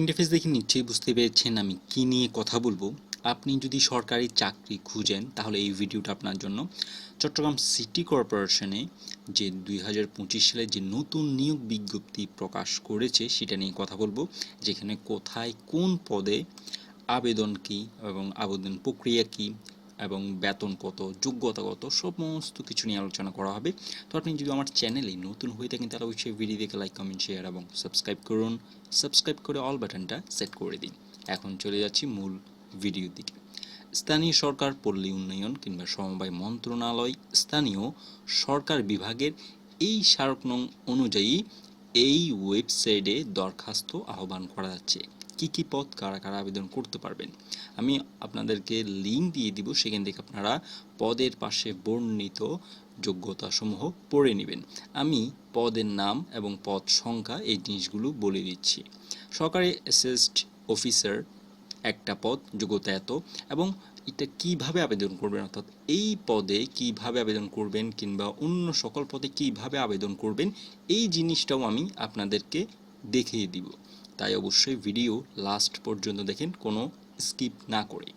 Interface দেখে নিশ্চয়ই বুঝতে পেরেছেন আমি কি নিয়ে কথা বলব। আপনি যদি সরকারি চাকরি খুঁজেন, তাহলে এই ভিডিওটা আপনার জন্য। চট্টগ্রাম সিটি কর্পোরেশনে যে দুই হাজার পঁচিশ সালে যে নতুন নিয়োগ বিজ্ঞপ্তি প্রকাশ করেছে, সেটা নিয়ে কথা বলব। যেখানে কোথায় কোন পদে আবেদন কি এবং আবেদন প্রক্রিয়া কি এবং বেতন কত, যোগ্যতা কত, সমস্ত কিছু নিয়ে আলোচনা করা হবে। তো আপনি যদি আমার চ্যানেলে নতুন হয়ে থাকেন, তাহলে অবশ্যই ভিডিও দেখে লাইক কমেন্ট শেয়ার এবং সাবস্ক্রাইব করুন। সাবস্ক্রাইব করে অল বাটনটা সেট করে দিন। এখন চলে যাচ্ছি মূল ভিডিওর দিকে। স্থানীয় সরকার, পল্লী উন্নয়ন কিংবা সমবায় মন্ত্রণালয়, স্থানীয় সরকার বিভাগের এই স্মারক অনুযায়ী এই ওয়েবসাইটে দরখাস্ত আহ্বান করা যাচ্ছে। কি কি পদ কারা কারা আবেদন করতে পারবেন? আমি আপনাদেরকে লিঙ্ক দিয়ে দিব, সেখান থেকে আপনারা পদের পাশে বর্ণিত যোগ্যতাসমূহ পড়ে নেবেন। আমি পদের নাম এবং পদ সংখ্যা এই জিনিসগুলো বলে দিচ্ছি। সরকারি অ্যাসিস্ট অফিসার একটা পদ, যোগ্যতা এত, এবং এটা কীভাবে আবেদন করবেন? অর্থাৎ এই পদে কীভাবে আবেদন করবেন কিংবা অন্য সকল পদে কীভাবে আবেদন করবেন? এই জিনিসটাও আমি আপনাদেরকে দেখিয়ে দিব। তাই অবশ্যই ভিডিও লাস্ট পর্যন্ত দেখেন, কোনো স্কিপ না করে।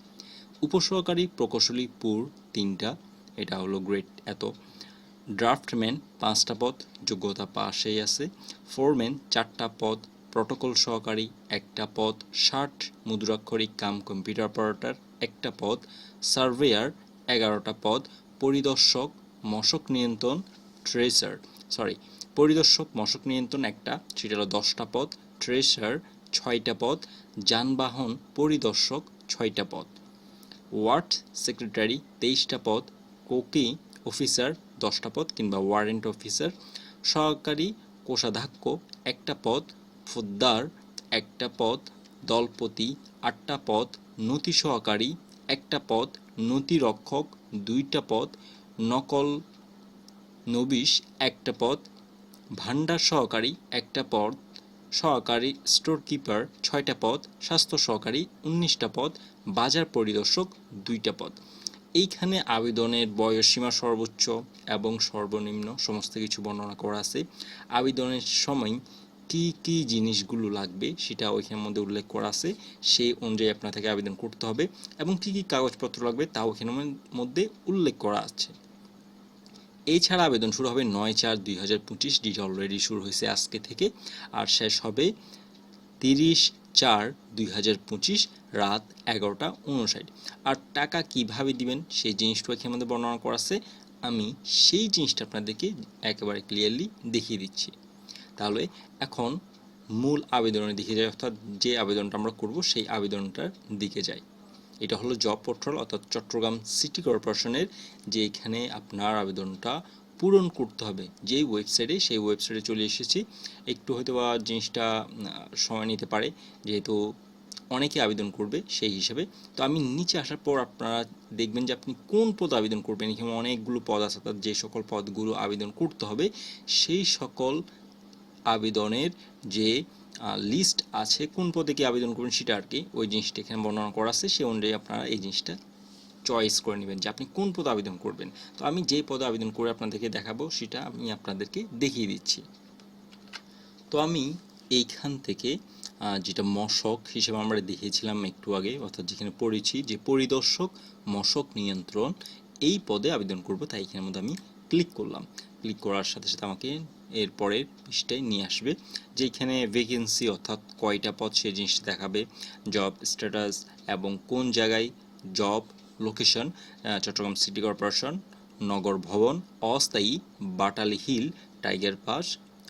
উপসহকারী প্রকৌশলী পুর তিনটা, এটা হলো গ্রেড এত। ড্রাফটম্যান পাঁচটা পদ, যোগ্যতা পাশেই আছে। ফোরম্যান চারটা পদ প্রটোকল সহকারী একটা পদ ষাট মুদ্রাক্ষরিক কাম কম্পিউটার অপারেটর একটা পদ সার্ভেয়ার এগারোটা পদ, পরিদর্শক মশক নিয়ন্ত্রণ ট্রেসার সরি পরিদর্শক মশক নিয়ন্ত্রণ একটা, সেটা হলো দশটা পদ ট্রেসার, ছয়টা পদ যানবাহন পরিদর্শক, ছয়টা পদ ওয়ার্ড সেক্রেটারি, তেইশটা পদ কোকি অফিসার, দশটা পদ কিংবা ওয়ারেন্ট অফিসার। সহকারী কোষাধ্যক্ষ, একটা পদ ফোদ্দার, একটা পদ দলপতি, আটটা পদ নথি সহকারী, একটা পদ নথি রক্ষক, দুইটা পদ নকল নবিশ, একটা পদ ভান্ডার সহকারী, একটা পদ সহকারী স্টোর কিপার ছয়টা পদ, স্বাস্থ্য সহকারী উনিশটা পদ, বাজার পরিদর্শক দুইটা পদ। এইখানে আবেদনের বয়সসীমা সর্বোচ্চ এবং সর্বনিম্ন সমস্ত কিছু বর্ণনা করা আছে। আবেদনের সময় কি কি জিনিসগুলো লাগবে সেটা ওইখানের মধ্যে উল্লেখ করা আছে। সেই অনুযায়ী আপনার থেকে আবেদন করতে হবে এবং কি কি কাগজপত্র লাগবে তাও ওইখানের মধ্যে উল্লেখ করা আছে। এছাড়া আবেদন শুরু হবে নয় চার দুই হাজার পঁচিশ ডিট অলরেডি শুরু হয়েছে আজকে থেকে, আর শেষ হবে তিরিশ চার দুই হাজার পঁচিশ, রাত এগারোটা উনষাট আর টাকা কীভাবে দিবেন সেই জিনিসটা এখানে মধ্যে বর্ণনা করা আছে, আমি সেই জিনিসটা আপনাদেরকে একেবারে ক্লিয়ারলি দেখিয়ে দিচ্ছি। তাহলে এখন মূল আবেদনের দিকে যাই, অর্থাৎ যে আবেদনটা আমরা করব, সেই আবেদনটার দিকে যাই। এটা হলো জব পোর্টাল অর্থাৎ চট্টগ্রাম সিটি কর্পোরেশনের, যে এখানে আপনার আবেদনটা পূরণ করতে হবে। যেই ওয়েবসাইটে সেই ওয়েবসাইটে চলে এসেছি। একটু হয়তো বা জিনিসটা সময় নিতে পারে, যেহেতু অনেকে আবেদন করবে সেই হিসেবে। তো আমি নিচে আসার পর আপনারা দেখবেন যে আপনি কোন পদ আবেদন করবেন। এখানে অনেকগুলো পদ আছে, অর্থাৎ যে সকল পদগুলো আবেদন করতে হবে, সেই সকল আবেদনের যে লিস্ট আছে, কোন পদে কি আবেদন করবেন সেটা আর কি, ওই জিনিসটা এখানে বর্ণনা করা আছে সেই অনুযায়ী আপনারা এই জিনিসটা চয়েস করে নেবেন যে আপনি কোন পদে আবেদন করবেন। তো আমি যে পদে আবেদন করে আপনাদেরকে দেখাবো, সেটা আমি আপনাদেরকে দেখিয়ে দিচ্ছি। তো আমি এইখান থেকে যেটা মশক হিসেবে আমরা দেখিয়েছিলাম একটু আগে, অর্থাৎ যেখানে পড়েছি, যে পরিদর্শক মশক নিয়ন্ত্রণ, এই পদে আবেদন করব, তাই এখানের মধ্যে আমি ক্লিক করলাম। ক্লিক করার সাথে সাথে আমাকে এর পরের পৃষ্ঠায় নিয়ে আসবে, যেখানে ভ্যাকেন্সি অর্থাৎ কয়টা পদ সেই জিনিসটা দেখাবে জব স্ট্যাটাস এবং কোন জায়গায় job location Chattogram city corporation Nagar Bhaban, অস্থায়ী, Batali hill tiger pass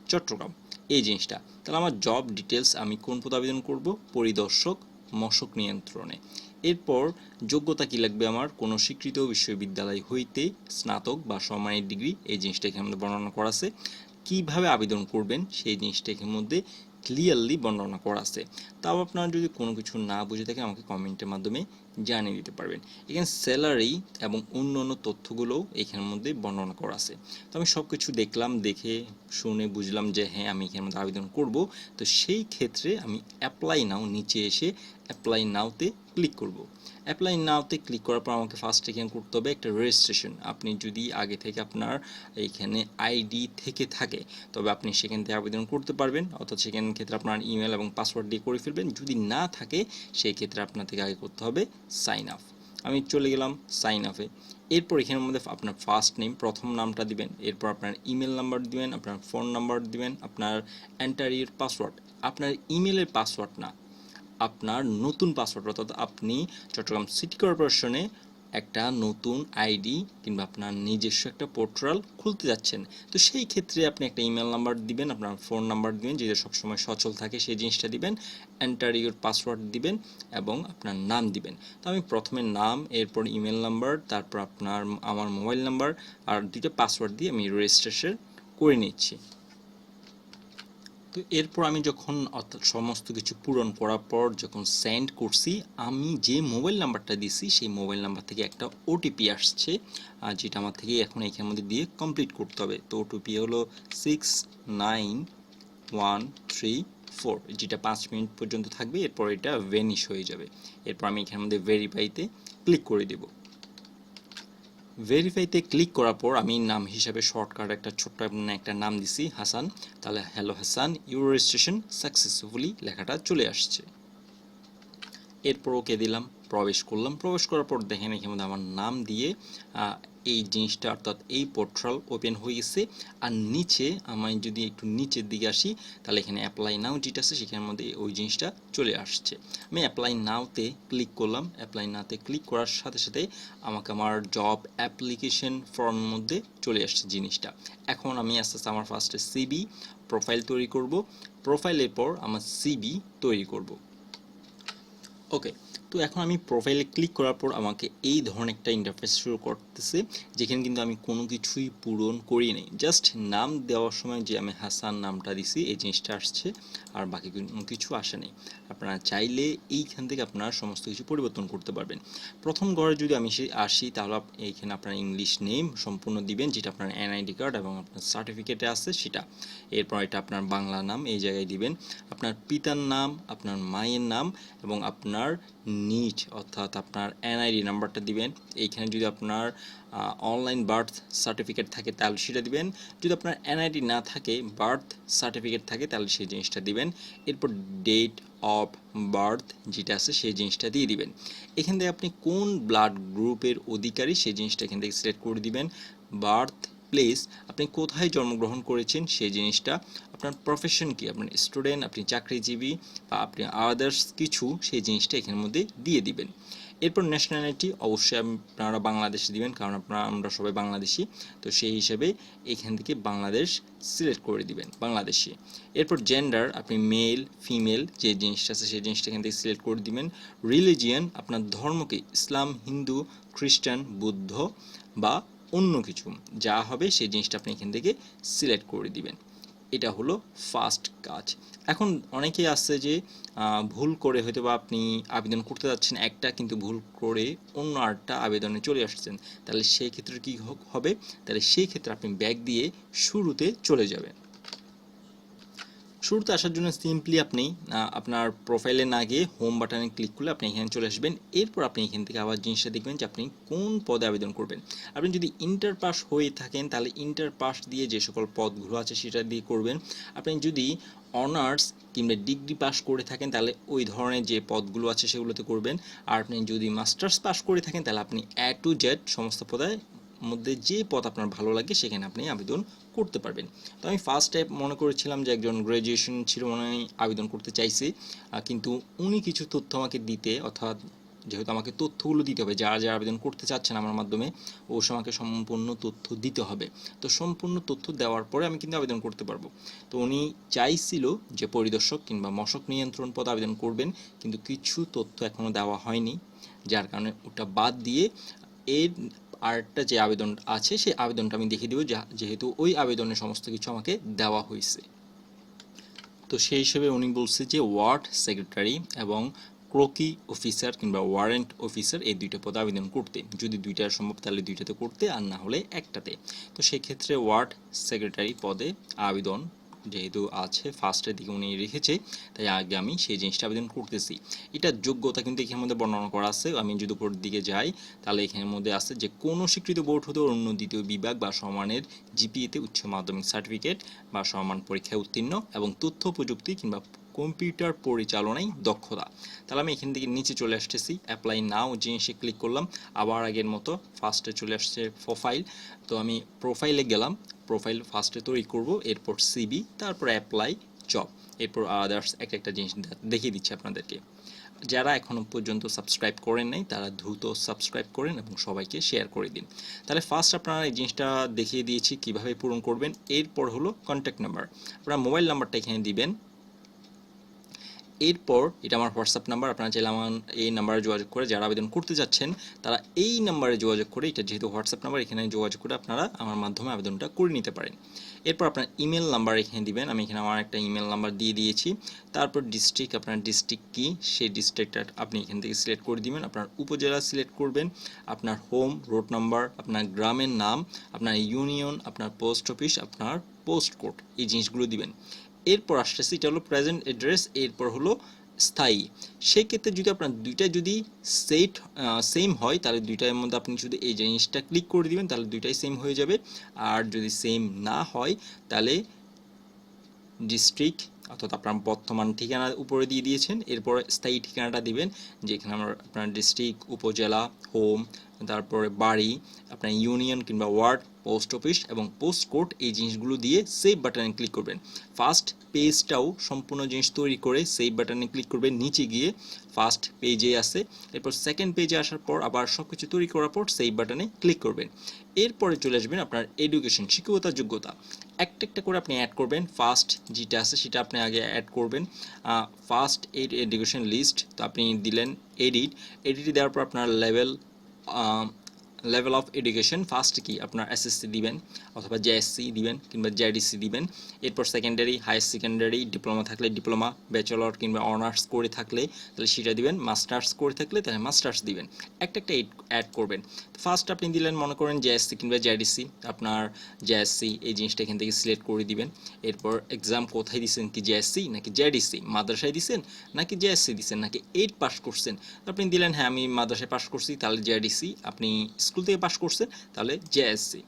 Chattogram. এই জিনিসটা। তাহলে আমার জব ডিটেলস আমি কোন পদে আবেদন করব? পরিদর্শক, মশক নিয়ন্ত্রণে। এরপর যোগ্যতা কি লাগবে আমার? কোনো স্বীকৃত বিশ্ববিদ্যালয় হইতে স্নাতক বা সম্মানের ডিগ্রি, এই জিনিসটাকে আমাদের বর্ণনা করা আছে। কীভাবে আবেদন করবেন সেই জিনিসটাকে মধ্যে ক্লিয়ারলি বর্ণনা করা আছে। তাও আপনারা যদি কোনো কিছু না বুঝে থাকে আমাকে কমেন্টের মাধ্যমে জানিয়ে দিতে পারবেন। এখানে স্যালারি এবং অন্য অন্য তথ্যগুলোও এখানের মধ্যে বর্ণনা করা আছে। তো আমি সব কিছু দেখলাম, দেখে শুনে বুঝলাম যে হ্যাঁ আমি এখানের মধ্যে আবেদন করব। তো সেই ক্ষেত্রে আমি অ্যাপ্লাই নাও নিচে এসে অ্যাপ্লাই নাওতে ক্লিক করব। অ্যাপ্লাই নাওতে ক্লিক করার পর আমাকে ফার্স্ট এখানে করতে হবে একটা রেজিস্ট্রেশন আপনি যদি আগে থেকে আপনার এইখানে আইডি থেকে থাকে, তবে আপনি সেখান থেকে আবেদন করতে পারবেন। অর্থাৎ সেখান ক্ষেত্রে আপনার ইমেল এবং পাসওয়ার্ড দিয়ে করে ফেলবেন। যদি না থাকে, সেই ক্ষেত্রে আপনার থেকে আগে করতে হবে সাইন আপ আমি চলে গেলাম সাইন আপে এরপর এখানের মধ্যে আপনার ফার্স্ট নেম প্রথম নামটা দিবেন। এরপর আপনার ইমেল নাম্বার দিবেন, আপনার ফোন নাম্বার দিবেন, আপনার এন্টার ইউর পাসওয়ার্ড আপনার ইমেলের পাসওয়ার্ড না, আপনার নতুন পাসওয়ার্ড অর্থাৎ আপনি চট্টগ্রাম সিটি কর্পোরেশনে একটা নতুন আইডি কিংবা আপনার নিজস্ব একটা পোর্টাল খুলতে যাচ্ছেন। তো সেই ক্ষেত্রে আপনি একটা ইমেল নাম্বার দিবেন, আপনার ফোন নাম্বার দিবেন যেটা সবসময় সচল থাকে সেই জিনিসটা দিবেন এন্টার ইউর পাসওয়ার্ড দিবেন এবং আপনার নাম দিবেন। তো আমি প্রথমে নাম, এরপর ইমেল নাম্বার, তারপর আপনার, আমার মোবাইল নাম্বার, আর দুইটা পাসওয়ার্ড দিয়ে আমি রেজিস্ট্রেশন করে নিচ্ছি। তো এরপর আমি যখন অর্থাৎ সমস্ত কিছু পূরণ করার পর যখন সেন্ড করছি, আমি যে মোবাইল নাম্বারটা দিছি, সেই মোবাইল নাম্বার থেকে একটা ওটিপি আসছে যেটা আমার থেকে এখন এখানের মধ্যে দিয়ে কমপ্লিট করতে হবে। তো ওটিপি হলো six nine one three four যেটা পাঁচ মিনিট পর্যন্ত থাকবে, এরপর এটা ভেনিশ হয়ে যাবে। এরপর আমি এখানের মধ্যে ভেরিফাইতে ক্লিক করে দেবো। ভেরিফাইতে ক্লিক করার পর আমি নাম হিসাবে শর্টকাট একটা ছোট্ট একটা নাম দিছি, হাসান। তাহলে hello Hasan your registration successfully লেখাটা চলে আসছে। এরপর ওকে দিলাম, প্রবেশ করলাম। প্রবেশ করার পর দেখেন এখানে আমার নাম দিয়ে এই জিনিসটা অর্থাৎ এই পোর্টাল ওপেন হয়ে গেছে আর নিচে আমি যদি একটু নিচের দিকে আসি, তাহলে এখানে অ্যাপ্লাই নাও যেটা আছে, সেখানের মধ্যে ওই জিনিসটা চলে আসছে। আমি অ্যাপ্লাই নাওতে ক্লিক করলাম। অ্যাপ্লাই নাওতে ক্লিক করার সাথে সাথে আমাকে আমার জব অ্যাপ্লিকেশন ফর্মের মধ্যে চলে আসছে জিনিসটা। এখন আমি আস্তে আস্তে আমার ফার্স্টে সিবি প্রোফাইল তৈরি করব। প্রোফাইলের পর আমার সিবি তৈরি করব। ওকে তো এখন আমি প্রোফাইলে ক্লিক করার পর আমাকে এই ধরনের একটা ইন্টারফেস শুরু করতেছে, যেখানে কিন্তু আমি কোনো কিছুই পূরণ করি নাই। জাস্ট নাম দেওয়ার সময় যে আমি হাসান নামটা দিছি, এই জিনিসটা আসছে, আর বাকি কোনো কিছু আসে নেই। আপনারা চাইলে এইখান থেকে আপনারা সমস্ত কিছু পরিবর্তন করতে পারবেন। প্রথম ঘরে যদি আমি আসি, তাহলে এইখানে আপনার ইংলিশ নেম সম্পূর্ণ দিবেন, যেটা আপনার এনআইডি কার্ড এবং আপনার সার্টিফিকেটে আছে সেটা। এরপর এটা আপনার বাংলা নাম, এই জায়গায় দিবেন। আপনার পিতার নাম, আপনার মায়ের নাম এবং আপনার নিট অর্থাৎ আপনার এনআইডি নাম্বারটা দিবেন। এইখানে যদি আপনার অনলাইন বার্থ সার্টিফিকেট থাকে, তাহলে সেটা দিবেন। যদি আপনার এনআইডি না থাকে বার্থ সার্টিফিকেট থাকে, তাহলে সেই জিনিসটা দিবেন। এরপর ডেট অফ বার্থ যেটা আছে, সেই জিনিসটা দিয়ে দিবেন। এখান থেকে আপনি কোন ব্লাড গ্রুপের অধিকারী, সেই জিনিসটা এখান থেকে সিলেক্ট করে দিবেন। বার্থ প্লেস আপনি কোথায় জন্মগ্রহণ করেছেন সেই জিনিসটা, আপনার প্রফেশন কি, আপনার স্টুডেন্ট আপনি চাকরিজীবী বা আপনি আদার্স কিছু সেই জিনিসটা এখানের মধ্যে দিয়ে দিবেন। এরপর ন্যাশনালিটি অবশ্যই আপনারা বাংলাদেশে দিবেন, কারণ আপনারা, আমরা সবাই বাংলাদেশি, তো সেই হিসেবে এখান থেকে বাংলাদেশ সিলেক্ট করে দিবেন, বাংলাদেশি। এরপর জেন্ডার আপনি মেল ফিমেল যে জিনিসটা আছে সেই জিনিসটা এখান থেকে সিলেক্ট করে দিবেন। রিলিজিয়ান আপনার ধর্মকে, ইসলাম, হিন্দু, খ্রিস্টান, বুদ্ধ বা অন্য কিছু। যা হবে সেই জিনিসটা আপনি এখান থেকে সিলেক্ট করে দিবেন। এটা হলো ফার্স্ট কাজ। এখন অনেকেই আসছে যে ভুল করে হয়তো বা আপনি আবেদন করতে যাচ্ছেন একটা, কিন্তু ভুল করে অন্য আরেকটা আবেদনে চলে আসছেন। তাহলে সেই ক্ষেত্রে কি হবে? তাহলে সেই ক্ষেত্রে আপনি ব্যাগ দিয়ে শুরুতে চলে যাবেন। শুরুতে আসার জন্য সিম্পলি আপনি আপনার প্রোফাইলে না গিয়ে হোম বাটনে ক্লিক করলে আপনি এখানে চলে আসবেন। এরপর আপনি এখান থেকে আবার জিনিসটা দেখবেন যে আপনি কোন পদে আবেদন করবেন। আপনি যদি ইন্টার পাস হয়ে থাকেন, তাহলে ইন্টার পাস দিয়ে যে সকল পদগুলো আছে সেটা দিয়ে করবেন। আপনি যদি অনার্স কিংবা ডিগ্রি পাস করে থাকেন, তাহলে ওই ধরনের যে পদগুলো আছে সেগুলোতে করবেন। আর আপনি যদি মাস্টার্স পাস করে থাকেন, তাহলে আপনি এ টু জেড সমস্ত পদে মধ্যে যে পদ আপনার ভালো লাগে, সেখানে আপনি আবেদন করতে পারবেন। তো আমি ফার্স্ট টাইপ মনে করেছিলাম যে একজন গ্র্যাজুয়েশন ছিল মনে হয় আবেদন করতে চাইছি কিন্তু উনি কিছু তথ্য আমাকে দিতে, অর্থাৎ যেহেতু আমাকে তথ্যগুলো দিতে হবে, যারা যারা আবেদন করতে চাচ্ছেন আমার মাধ্যমে ও আমাকে সম্পূর্ণ তথ্য দিতে হবে। তো সম্পূর্ণ তথ্য দেওয়ার পরে আমি কিন্তু আবেদন করতে পারব। তো উনি চাইছিল যে পরিদর্শক কিংবা মশক নিয়ন্ত্রণ পদ আবেদন করবেন, কিন্তু কিছু তথ্য এখনও দেওয়া হয়নি, যার কারণে ওটা বাদ দিয়ে এর আরেকটা যে আবেদন আছে, সেই আবেদনটা আমি দেখিয়ে দেবো যেহেতু ওই আবেদনের সমস্ত কিছু আমাকে দেওয়া হয়েছে। তো সেই হিসেবে উনি বলছে যে, ওয়ার্ড সেক্রেটারি এবং ক্রোকি অফিসার কিংবা ওয়ারেন্ট অফিসার এই দুইটা পদে আবেদন করতে। যদি দুইটা সম্ভব, তাহলে দুইটাতে করতে, আর না হলে একটাতে। তো সেক্ষেত্রে ওয়ার্ড সেক্রেটারি পদে আবেদন যেহেতু আছে ফার্স্টের দিকে উনি রেখেছে, তাই আগে আমি সেই জিনিসটা আবেদন করতেছি। এটার যোগ্যতা কিন্তু এখানের মধ্যে বর্ণনা করা আছে। আমি যদি উপর দিকে যাই, তাহলে এখানের মধ্যে আছে যে, কোনো স্বীকৃত বোর্ড হতে অন্য দ্বিতীয় বিভাগ বা সমানের জিপিএতে উচ্চ মাধ্যমিক সার্টিফিকেট বা সমান পরীক্ষায় উত্তীর্ণ এবং তথ্য প্রযুক্তি কিংবা কম্পিউটার পরিচালনায় দক্ষতা। তাহলে আমি এখান থেকে নিচে চলে আসতেছি অ্যাপ্লাই নাও জিনিসে ক্লিক করলাম, আবার আগের মতো ফার্স্টে চলে আসছে প্রোফাইল তো আমি প্রোফাইলে গেলাম প্রোফাইল ফার্স্টে তৈরি করব, এরপর সিবি তারপর অ্যাপ্লাই জব এরপর আদার্স একটা একটা জিনিস দেখিয়ে দিচ্ছি আপনাদেরকে। যারা এখনও পর্যন্ত সাবস্ক্রাইব করেন নাই, তারা দ্রুত সাবস্ক্রাইব করেন এবং সবাইকে শেয়ার করে দিন। তাহলে ফার্স্ট আপনারা এই জিনিসটা দেখিয়ে দিয়েছি, কীভাবে পূরণ করবেন। এরপর হলো কন্ট্যাক্ট নাম্বার আপনার মোবাইল নাম্বারটা এখানে দিবেন। এরপর, এটা আমার হোয়াটসঅ্যাপ নাম্বার, আপনারা চাইলে আমার এই নাম্বারে যোগাযোগ করে যারা আবেদন করতে যাচ্ছেন, তারা এই নাম্বারে যোগাযোগ করে, এটা যেহেতু হোয়াটসঅ্যাপ নাম্বার, এখানে যোগাযোগ করে আপনারা আমার মাধ্যমে আবেদনটা করে নিতে পারেন। এরপর আপনার ইমেল নাম্বার এখানে দিবেন, আমি এখানে আমার একটা ইমেল নাম্বার দিয়ে দিয়েছি। তারপর ডিস্ট্রিক্ট আপনার ডিস্ট্রিক্ট কি, সেই ডিস্ট্রিক্টটা আপনি এখান থেকে সিলেক্ট করে দিবেন, আপনার উপজেলা সিলেক্ট করবেন, আপনার হোম রোড নাম্বার আপনার গ্রামের নাম, আপনার ইউনিয়ন আপনার পোস্ট অফিস আপনার পোস্ট কোড এই জিনিসগুলো দিবেন। এরপর আসতেছে, এটা হলো প্রেজেন্ট অ্যাড্রেস এরপর হলো স্থায়ী। সেই ক্ষেত্রে যদি আপনার দুইটা যদি সেট সেম হয়, তাহলে দুইটার মধ্যে আপনি শুধু এই জিনিসটা ক্লিক করে দিবেন, তাহলে দুইটাই সেম হয়ে যাবে। আর যদি সেম না হয়, তাহলে ডিস্ট্রিক্ট অর্থাৎ আপনার বর্তমান ঠিকানা উপরে দিয়ে দিয়েছেন, এরপরে স্থায়ী ঠিকানাটা দিবেন, যেখানে আমার আপনার ডিস্ট্রিক্ট উপজেলা হোম তারপরে বাড়ি, আপনার ইউনিয়ন কিংবা ওয়ার্ড পোস্ট অফিস এবং পোস্ট কোড এই জিনিসগুলো দিয়ে সেভ বাটনে ক্লিক করবেন। ফার্স্ট পেজটাও সম্পূর্ণ জিনিস তৈরি করে সেভ বাটনে ক্লিক করবেন, নিচে গিয়ে ফার্স্ট পেজে আসে, এরপর সেকেন্ড পেজে আসার পর আবার সব কিছু তৈরি করার পর সেভ বাটনে ক্লিক করবেন। এরপরে চলে আসবেন আপনার এডুকেশন শিক্ষকতা, যোগ্যতা। একটা একটা করে আপনি অ্যাড করবেন। ফার্স্ট যেটা আছে সেটা আপনি আগে অ্যাড করবেন। ফার্স্ট এইড এডুকেশন লিস্ট তো আপনি দিলেন এডিট এডিট দেওয়ার পর আপনার level level of education first কি আপনার এসএসসি দিবেন অথবা জেএসসি দিবেন কিংবা জেডিসি দিবেন। এরপর সেকেন্ডারি হায়ার সেকেন্ডারি ডিপ্লোমা থাকলে ডিপ্লোমা ব্যাচেলর কিংবা অনার্স করে থাকলে তাহলে সেটা দিবেন। মাস্টার্স করে থাকলে তাহলে মাস্টার্স দিবেন। একটা একটা অ্যাড করবেন। ফার্স্ট আপনি দিলেন মনে করেন জেএসসি কিংবা জেডিসি আপনার জেএসসি এই জিনিসটা এখান থেকে সিলেক্ট করে দিবেন। এরপর এক্সাম কোথায় দিচ্ছেন কি জেএসসি নাকি জেডিসি মাদ্রাসায় দিচ্ছেন নাকি জেএসসি দিচ্ছেন নাকি এইট পাস করছেন? আপনি দিলেন হ্যাঁ আমি মাদ্রাসায় পাস করছি, তাহলে জেডিসি আপনি স্কুল থেকে পাস করছেন, তাহলে জেএসসি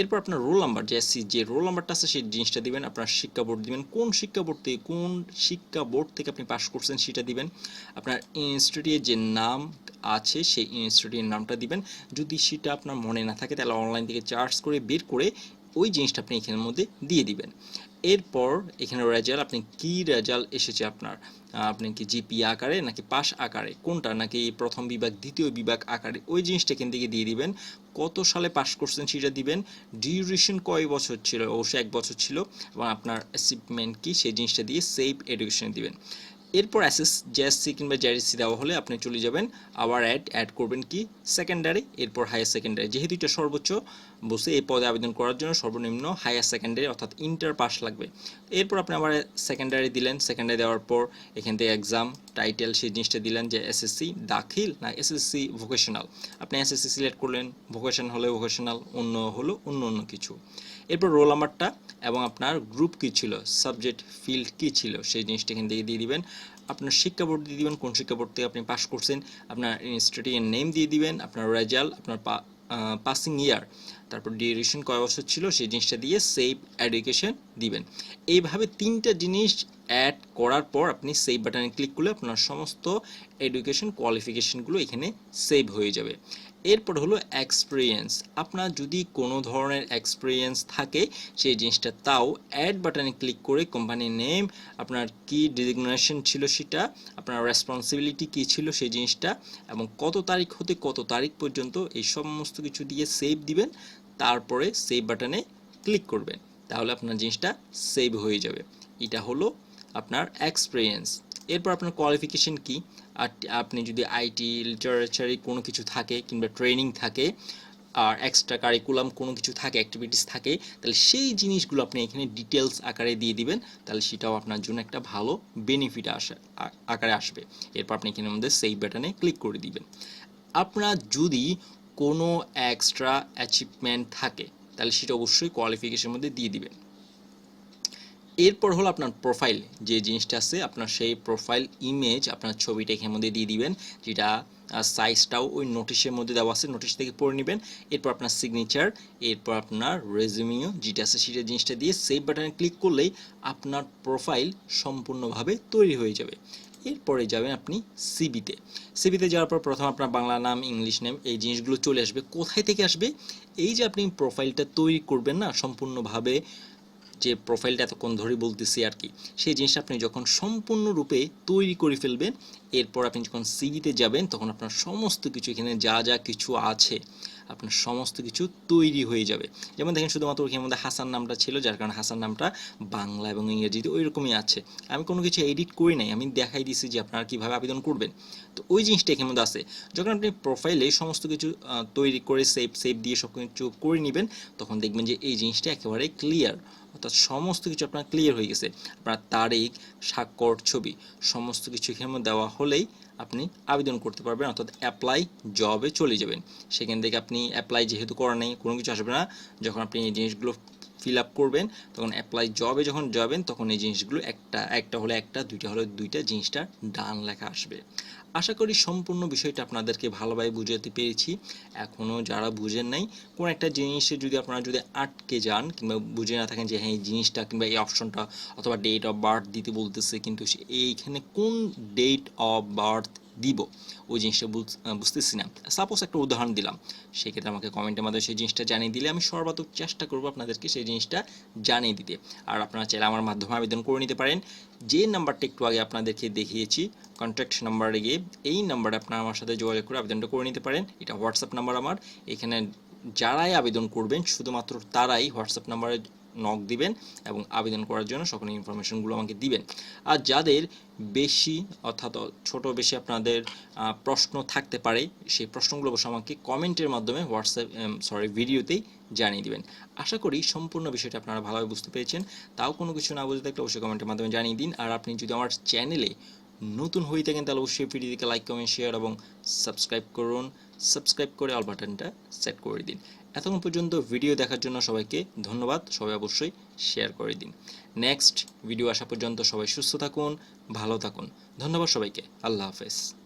এরপর আপনার রোল নাম্বার জেএসসি যে রোল নাম্বারটা আছে, সেই জিনিসটা দিবেন, আপনার শিক্ষা বোর্ড দিবেন। কোন শিক্ষা বোর্ড থেকে, কোন শিক্ষা বোর্ড থেকে আপনি পাস করছেন সেটা দিবেন। আপনার ইনস্টিটিউটের যে নাম আছে, সেই ইনস্টিটিউটের নামটা দিবেন। যদি সেটা আপনার মনে না থাকে, তাহলে অনলাইন থেকে চার্জ করে বের করে ওই জিনিসটা আপনি এখানের মধ্যে দিয়ে দিবেন। এরপর এখানে রেজাল্ট আপনি কি রেজাল্ট এসেছে আপনার? আপনি কি জিপি আকারে নাকি পাস আকারে? কোনটা? নাকি প্রথম বিভাগ, দ্বিতীয় বিভাগ আকারে? ওই জিনিসটা এখান থেকে দিয়ে দিবেন। কত সালে পাস করছেন সেটা দিবেন। ডিউরেশন কয় বছর ছিল? অবশ্যই এক বছর ছিল। এবং আপনার অ্যাচিভমেন্ট কি? সেই জিনিসটা দিয়ে সেভ এডুকেশন দিবেন। এরপর অ্যাসেস জেএসসি কিংবা জেআরসি দেওয়া হলে আপনি চলে যাবেন। আবার অ্যাড অ্যাড করবেন কি? সেকেন্ডারি এরপর হায়ার সেকেন্ডারি যেহেতু এটা সর্বোচ্চ, বসে এই পদে আবেদন করার জন্য সর্বনিম্ন হায়ার সেকেন্ডারি অর্থাৎ ইন্টার পাস লাগবে। এরপর আপনি আবার সেকেন্ডারি দিলেন। সেকেন্ডারি দেওয়ার পর এখান থেকে এক্সাম টাইটেল সেই জিনিসটা দিলেন যে এসএসসি দাখিল না এসএসসি ভোকেশনাল আপনি এসএসসি সিলেক্ট করলেন ভোকেশন হলে ভোকেশনাল অন্য হলো অন্য অন্য কিছু। এরপর রোল নাম্বারটা এবং আপনার গ্রুপ কী ছিল সাবজেক্ট ফিল্ড কী ছিল, সেই জিনিসটা এখান থেকে দিয়ে দিবেন। আপনার শিক্ষা বোর্ড দিয়ে দিবেন, কোন শিক্ষা বোর্ড থেকে আপনি পাস করছেন। আপনার ইনস্টিটিউটের নেম দিয়ে দিবেন, আপনার রেজাল্ট আপনার পাসিং ইয়ার তারপর ডিউরেশন কয় বছর ছিল, সেই জিনিসটা দিয়ে সেভ এডুকেশন দিবেন। এইভাবে তিনটা জিনিস অ্যাড করার পর আপনি সেভ বাটনে ক্লিক করলে আপনার সমস্ত এডুকেশন কোয়ালিফিকেশনগুলো এখানে সেভ হয়ে যাবে। এরপর হলো এক্সপিরিয়েন্স আপনার যদি কোনো ধরনের এক্সপিরিয়েন্স থাকে, সেই জিনিসটা তাও অ্যাড বাটনে ক্লিক করে কোম্পানির নেম আপনার কি ডিজিগনেশন ছিল সেটা, আপনার রেসপন্সিবিলিটি কী ছিল সেই জিনিসটা, এবং কত তারিখ হতে কত তারিখ পর্যন্ত এই সমস্ত কিছু দিয়ে সেভ দিবেন, তারপরে সেভ বাটনে ক্লিক করবেন। তাহলে আপনার জিনিসটা সেভ হয়ে যাবে। এটা হলো আপনার এক্সপিরিয়েন্স এরপর আপনার কোয়ালিফিকেশন কি? আপনি যদি আইটি লিটারেচারে কোনো কিছু থাকে কিংবা ট্রেনিং থাকে, আর এক্সট্রা কারিকুলাম কোনো কিছু থাকে অ্যাক্টিভিটিস থাকে, তাহলে সেই জিনিসগুলো আপনি এখানে ডিটেলস আকারে দিয়ে দিবেন, তাহলে সেটাও আপনার জন্য একটা ভালো বেনিফিট আসে আকারে আসবে। এরপর আপনি এখানের মধ্যে সেই বাটনে ক্লিক করে দিবেন। আপনার যদি কোনো এক্সট্রা অ্যাচিভমেন্ট থাকে, তাহলে সেটা অবশ্যই কোয়ালিফিকেশনের মধ্যে দিয়ে দিবেন। এরপর হলো আপনার প্রোফাইল যে জিনিসটা আছে, আপনার সেই প্রোফাইল ইমেজ আপনার ছবিটা এখানের মধ্যে দিয়ে দিবেন, যেটা সাইজটাও ওই নোটিশের মধ্যে দেওয়া আছে নোটিশ থেকে পড়ে নেবেন, এরপর আপনার সিগনেচার এরপর আপনার রেজিউমিও যেটা আছে সেটা জিনিসটা দিয়ে সেভ বাটনে ক্লিক করলেই আপনার প্রোফাইল সম্পূর্ণভাবে তৈরি হয়ে যাবে। এরপরে যাবেন আপনি সিবিতে সিবিতে যাওয়ার পর প্রথম আপনার বাংলা নাম ইংলিশ নেম এই জিনিসগুলো চলে আসবে। কোথায় থেকে আসবে? এই যে আপনি প্রোফাইলটা তৈরি করবেন না, সম্পূর্ণভাবে যে প্রোফাইলটা এতক্ষণ ধরে বলতেছি আর কি, সেই জিনিসটা আপনি যখন সম্পূর্ণরূপে তৈরি করে ফেলবেন, এরপর আপনি যখন সিভিতে যাবেন, তখন আপনার সমস্ত কিছু এখানে যা যা কিছু আছে, আপনার সমস্ত কিছু তৈরি হয়ে যাবে। যেমন দেখেন শুধুমাত্র ওখানের মধ্যে হাসান নামটা ছিল, যার কারণে হাসান নামটা বাংলা এবং ইংরেজিতে ওই রকমই আছে। আমি কোনো কিছু এডিট করি নাই, আমি দেখাই দিছি যে আপনারা কীভাবে আবেদন করবেন। তো ওই জিনিসটা এখানের মধ্যে আছে। যখন আপনি প্রোফাইলে সমস্ত কিছু তৈরি করে সেভ সেভ দিয়ে সব কিছু করে নেবেন, তখন দেখবেন যে এই জিনিসটা একেবারে ক্লিয়ার অর্থাৎ সমস্ত কিছু আপনার ক্লিয়ার হয়ে গেছে। আপনার তারিখ, স্বাক্ষর, ছবি, সমস্ত কিছু এখানে দেওয়া হলেই আপনি আবেদন করতে পারবেন, অর্থাৎ অ্যাপ্লাই জবে চলে যাবেন। সেখান থেকে আপনি অ্যাপ্লাই যেহেতু করা নেই, কোনো কিছু আসবে না। যখন আপনি এই জিনিসগুলো ফিল আপ করবেন, তখন অ্যাপ্লাই জবে যখন যাবেন, তখন এই জিনিসগুলো একটা একটা হলে একটা, দুইটা হলে দুইটা, জিনিসটা ডান লেখা আসবে। আশা করি সম্পূর্ণ বিষয়টা আপনাদেরকে ভালোভাবে বুঝাতে পেরেছি। এখনও যারা বুঝেন নাই, কোন একটা জিনিসে যদি আপনারা যদি আটকে যান কিংবা বুঝে না থাকেন যে হ্যাঁ এই জিনিসটা কিংবা এই অপশনটা অথবা ডেট অফ বার্থ দিতে বলতেছে, কিন্তু এইখানে কোন ডেট অফ বার্থ দিব, ওই জিনিসটা বুঝতেছি না সাপোজ একটা উদাহরণ দিলাম, সেক্ষেত্রে আমাকে কমেন্টের মাধ্যমে সেই জিনিসটা জানিয়ে দিলে আমি সর্বাত্মক চেষ্টা করব আপনাদেরকে সেই জিনিসটা জানিয়ে দিতে। আর আপনারা চাইলে আমার মাধ্যমে আবেদন করে নিতে পারেন। যে নাম্বারটা একটু আগে আপনাদেরকে দেখিয়েছি কন্ট্যাক্ট নাম্বারে গিয়ে এই নাম্বারে আপনারা আমার সাথে যোগাযোগ করে আবেদনটা করে নিতে পারেন। এটা হোয়াটসঅ্যাপ নাম্বার আমার। এখানে যারাই আবেদন করবেন, শুধুমাত্র তারাই হোয়াটসঅ্যাপ নাম্বারে নক দিবেন এবং আবেদন করার জন্য সকল ইনফরমেশনগুলো আমাকে দিবেন। আর যাদের বেশি অর্থাৎ ছোট বেশি আপনাদের প্রশ্ন থাকতে পারে, সেই প্রশ্নগুলো অবশ্য আমাকে কমেন্টের মাধ্যমে হোয়াটসঅ্যাপ সরি, ভিডিওতেই জানিয়ে দিবেন। আশা করি সম্পূর্ণ বিষয়টা আপনারা ভালোভাবে বুঝতে পেরেছেন। তাও কোনো কিছু না বুঝে থাকলে অবশ্যই কমেন্টের মাধ্যমে জানিয়ে দিন। আর আপনি যদি আমার চ্যানেলে নতুন হয়ে থাকেন, তাহলে অবশ্যই ভিডিওটিকে লাইক কমেন্ট শেয়ার এবং সাবস্ক্রাইব করুন। সাবস্ক্রাইব করে অল বাটনটা সেট করে দিন। এতক্ষণ পর্যন্ত ভিডিও দেখার জন্য সবাইকে ধন্যবাদ। সবাই অবশ্যই শেয়ার করে দিন। নেক্সট ভিডিও আসা পর্যন্ত সবাই সুস্থ থাকুন, ভালো থাকুন। ধন্যবাদ সবাইকে। আল্লাহ হাফেজ।